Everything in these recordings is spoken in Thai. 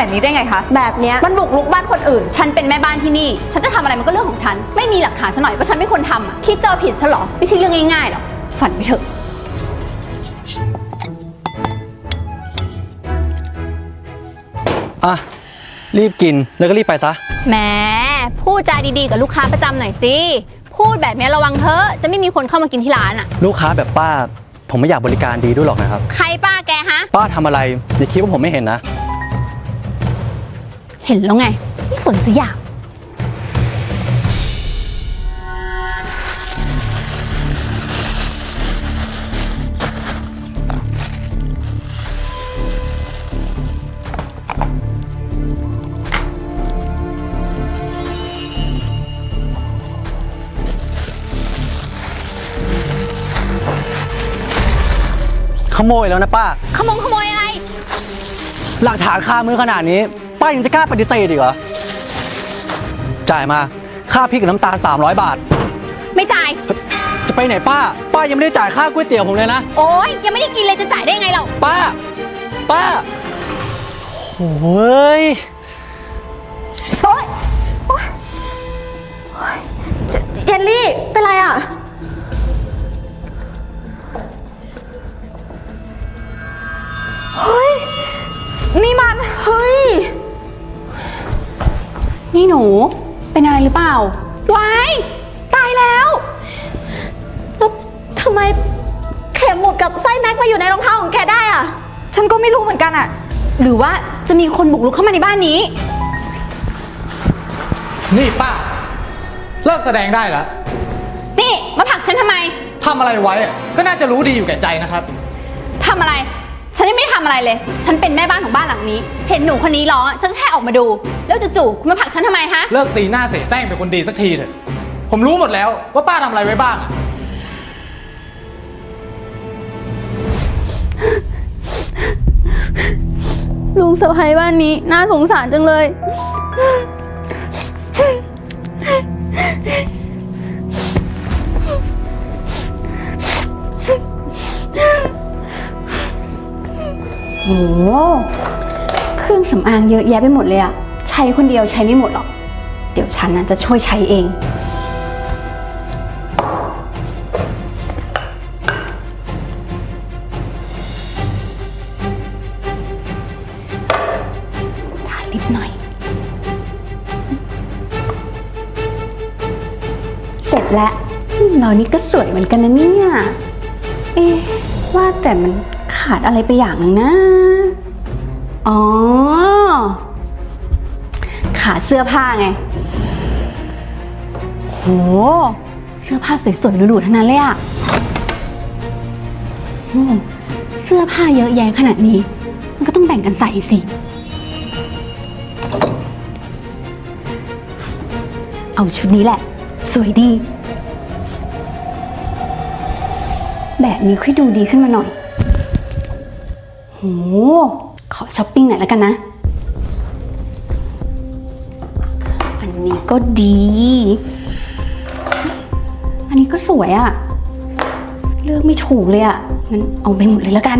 แบบนี้ได้ไงคะ แบบเนี้ยมันบุกรุกบ้านคนอื่น ฉันเป็นแม่บ้านที่นี่ ฉันจะทำอะไรมันก็เรื่องของฉัน ไม่มีหลักฐานซะหน่อยว่าฉันไม่คนทำอะคิดเจอผิดซะเหรอ ไม่ใช่เรื่องง่ายๆหรอก ฝันไปเถอะ อะ รีบกินแล้วก็รีบไปซะ แหมพูดจาดีๆกับลูกค้าประจำหน่อยสิ พูดแบบนี้ระวังเถอะ จะไม่มีคนเข้ามากินที่ร้านอะ ลูกค้าแบบป้า ผมไม่อยากบริการดีด้วยหรอกนะครับ ใครป้าแกฮะ ป้าทำอะไรอย่าคิดว่าผมไม่เห็นนะ เห็นแล้วไง ไม่สนสักอย่าง ขโมยแล้วนะป้าขโมงขโมยอะไร หลักฐานคามือขนาดนี้ ป้ายังจะกล้าปฏิเสธอีกเหรอ จ่ายมาค่าพริกกับน้ำตาล 300 บาท ไม่จ่าย จะไปไหนป้า ป้ายังไม่ได้จ่ายค่าก๋วยเตี๋ยวผมเลยนะ โอ๊ยยังไม่ได้กินเลยจะจ่ายได้ไงเราป้า ป้าโอ้ยเยลลี่ เป็นไรอะ ล่าวายตายแล้วแล้วทำไมเข็มหมุดกับไส้แม็กมาอยู่ในรองเท้าของแกได้อะฉันก็ไม่รู้เหมือนกันอะหรือว่าจะมีคนบุกรุกเข้ามาในบ้านนี้ นี่ป้า เลิกแสดงได้แล้วนี่ มาผลักฉันทำไมทำอะไรไว้อะก็น่าจะรู้ดีอยู่แก่ใจนะครับ ทำอะไร ฉันยังไม่ได้ทำอะไรเลย ฉันเป็นแม่บ้านของบ้านหลังนี้ เห็นหนูคนนี้ร้องอะฉันก็แค่ออกมาดู แล้วจู่ๆคุณมาผลักฉันทำไมฮะ เลิกตีหน้าเสแสร้งเป็นคนดีสักทีเถอะ ผมรู้หมดแล้วว่าป้าทำอะไรไว้บ้างอะลุงสะพ้ายบ้านนี้น่าสงสารจังเลย เครื่องสำอางเยอะแยะไปหมดเลยอะใช้คนเดียวใช้ไม่หมดหรอก เดี๋ยวฉันนะจะช่วยใช้เอง ถ่ายนิดหน่อย เสร็จแล้ว เรานี่ก็สวยเหมือนกันนะเนี่ย เอ๊ะว่าแต่มัน ขาดอะไรไปอย่างหนึ่งนะ อ๋อ ขาดเสื้อผ้าไง โห เสื้อผ้าสวยๆหรูๆทั้งนั้นเลยอะโอ้เสื้อผ้าเยอะแยะขนาดนี้ มันก็ต้องแบ่งกันใส่สิ เอาชุดนี้แหละ สวยดี แบบนี้ค่อยดูดีขึ้นมาหน่อย โห ขอช้อปปิ้งหน่อยแล้วกันนะ อันนี้ก็ดี อันนี้ก็สวยอะเลือกไม่ถูกเลยอะงั้นเอาไปหมดเลยแล้วกัน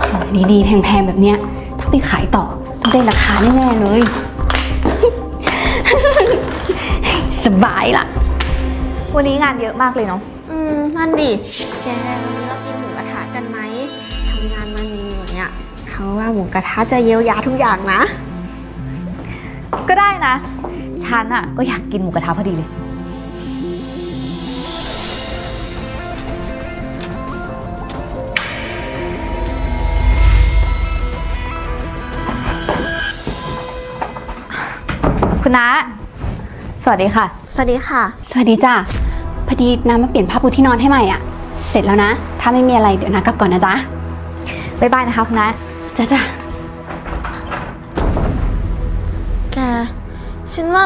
ของดีๆ แพงๆ แบบเนี้ย ถ้าไปขายต่อต้องได้ราคาแน่ๆเลย สบายล่ะวันนี้งานเยอะมากเลยเนาะอืม นั่นดิ แกวันนี้เรากินหมูกระทะกันไหมทำงานมาเหนื่อยๆเนี่ยเขาว่าหมูกระทะจะเยียวยาทุกอย่างนะ ก็ได้นะ ฉันอะก็อยากกินหมูกระทะพอดีเลย คุณน้าสวัสดีค่ะ สวัสดีค่ะ สวัสดีจ้ะพอดีน้ำมาเปลี่ยนผ้าปูที่นอนให้ใหม่อะ เสร็จแล้วนะ ถ้าไม่มีอะไรเดี๋ยวน้ากลับก่อนนะจ๊ะบ๊ายบายนะคะคุณน้าจ้ะจ้ะแก ฉันว่า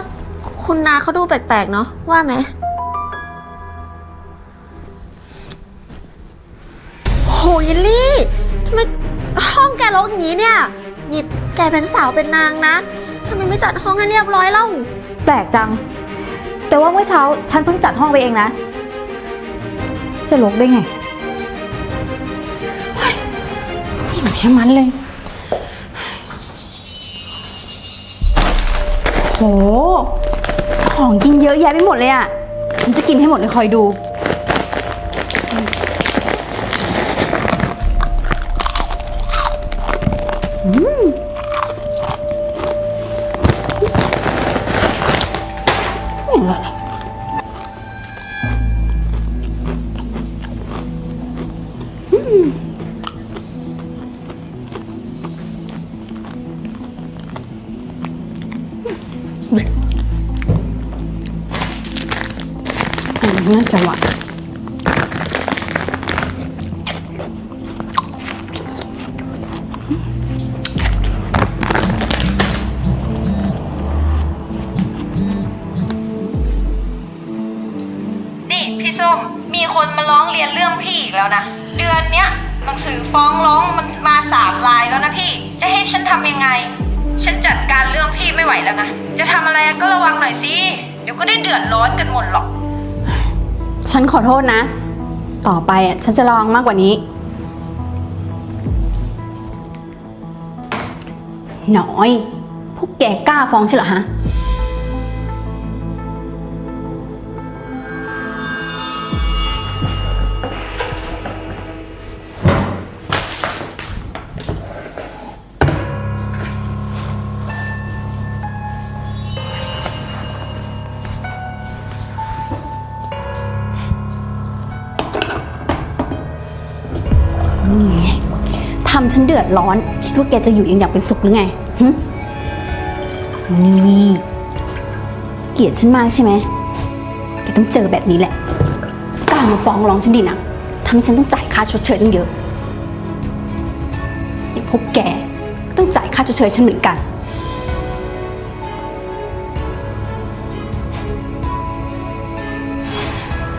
คุณนาเขาดูแปลกๆเนาะว่าไหมโหยลลี่ทำไมห้องแกรกอย่างนี้เนี่ยนี่แกเป็นสาวเป็นนางนะทำไมไม่จัดห้องให้เรียบร้อยเล่า แปลกจัง แต่ว่าเมื่อเช้าฉันเพิ่งจัดห้องไปเองนะ จะลกได้ไงหนูแค่มันเลย โห ของกินเยอะแยะไปหมดเลยอะ ฉันจะกินให้หมดเลยคอยดู อืม แล้วนะ เดือนเนี้ยหนังสือฟ้องร้องมันมาสามลายแล้วนะพี่ จะให้ฉันทำยังไง ฉันจัดการเรื่องพี่ไม่ไหวแล้วนะ จะทำอะไรก็ระวังหน่อยสิ เดี๋ยวก็ได้เดือดร้อนกันหมดหรอก ฉันขอโทษนะ ต่อไปอะฉันจะระวังมากกว่านี้หน้อย พวกแกกล้าฟ้องใช่เหรอฮะ ทำฉันเดือดร้อน คิดว่าแกจะอยู่เองอย่างเป็นสุขหรือไงหึนี่เกลียดฉันมากใช่ไหม แกต้องเจอแบบนี้แหละกล้ามาฟ้องร้องฉันดีนะทำให้ฉันต้องจ่ายค่าชดเชยตั้งเยอะอย่างพวกแกต้องจ่ายค่าชดเชยฉันเหมือนกัน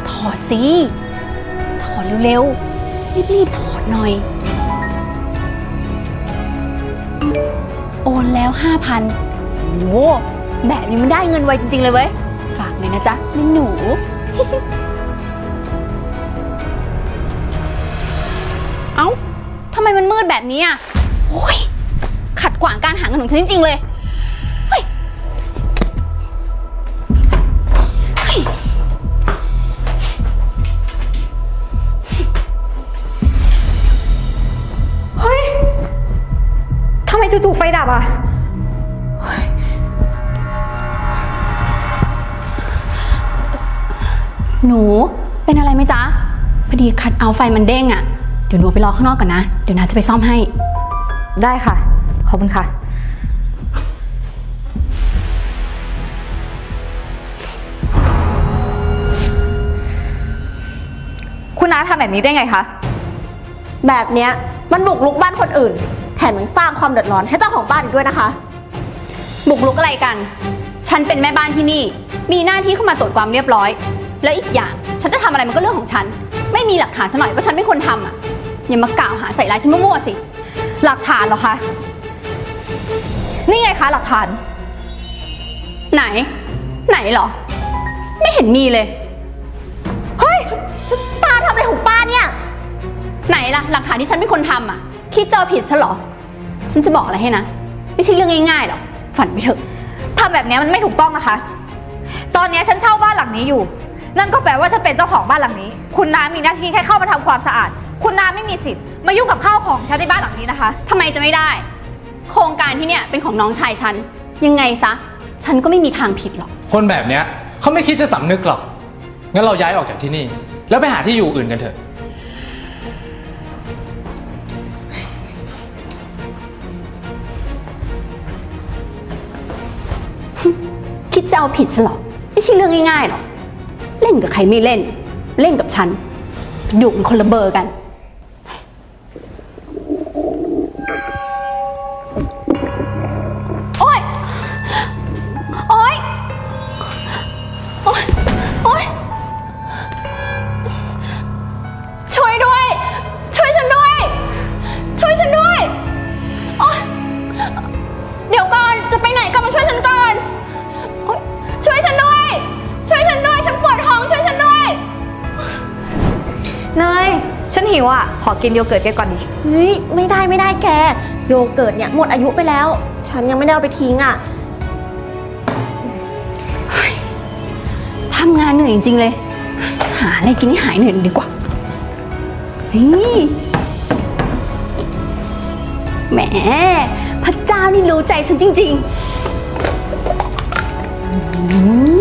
ถอดสิ ถอดเร็วๆ รีบๆถอด หน่อย โอนแล้วห้าพันโอ้โหแบบนี้มันได้เงินไวจริง ๆ เลยเว้ย ฝากเลยนะจ๊ะแม่หนู เอ้าทำไมมันมืดแบบนี้อะโอ้ยขัดขวางการหาเงินของฉันจริง ๆ เลย จู่ๆไฟดับอะ หนูเป็นอะไรไหมจ๊ะ พอดีคัดเอาท์ไฟมันเด้งอะ เดี๋ยวหนูไปรอข้างนอกก่อนนะ เดี๋ยวนาจะไปซ่อมให้ ได้ค่ะ ขอบคุณค่ะ คุณน้าทำแบบนี้ได้ไงคะ แบบเนี้ยมันบุกลุกบ้านคนอื่นแถ มยังสร้างความเดือดร้อนให้เจ้าของบ้านอีกด้วยนะคะ บุกรุกอะไรกัน ฉันเป็นแม่บ้านที่นี่ มีหน้าที่เข้ามาตรวจความเรียบร้อย แล้วอีกอย่างฉันจะทำอะไรมันก็เรื่องของฉัน ไม่มีหลักฐานซะหน่อยว่าฉันเป็นคนทำอะอย่ามากล่าวหาใส่ร้ายฉันมั่วๆสิ หลักฐานเหรอคะ นี่ไงคะหลักฐาน ไหน ไหนเหรอ ไม่เห็นมีเลย เฮ้ย ป้าทำอะไรของป้าเนี่ย ไหนล่ะ หลักฐานที่ฉันเป็นคนทำอะ คิดเจอผิดฉันเหรอ ฉันจะบอกอะไรให้นะ ไม่ใช่เรื่องง่ายๆหรอก ฝันไปเถอะทำแบบนี้มันไม่ถูกต้องนะคะ ตอนนี้ฉันเช่าบ้านหลังนี้อยู่ นั่นก็แปลว่าฉันเป็นเจ้าของบ้านหลังนี้ คุณน้ามีหน้าที่แค่เข้ามาทำความสะอาด คุณน้าไม่มีสิทธิ์มายุ่งกับข้าวของฉันในบ้านหลังนี้นะคะทำไมจะไม่ได้ โครงการที่เนี่ยเป็นของน้องชายฉัน ยังไงซะ ฉันก็ไม่มีทางผิดหรอก คนแบบเนี้ยเขาไม่คิดจะสำนึกหรอก งั้นเราย้ายออกจากที่นี่ แล้วไปหาที่อยู่อื่นกันเถอะ จะเอาผิดฉันเหรอ ไม่ใช่เรื่องง่ายๆหรอก เล่นกับใครไม่เล่น เล่นกับฉันอยู่เป็นคนละเบอร์กันเน ฉันหิวอะ ขอกินโยเกิร์ตแกก่อนดิ เฮ้ยไม่ได้ไม่ได้แก โยเกิร์ตเนี่ยหมดอายุไปแล้ว ฉันยังไม่ได้เอาไปทิ้งอะทำงานเหนื่อยจริงๆเลย หาอะไรกินให้หายเหนื่อยดีกว่าเฮ้ยแหมพระเจ้านี่รู้ใจฉันจริงๆอืม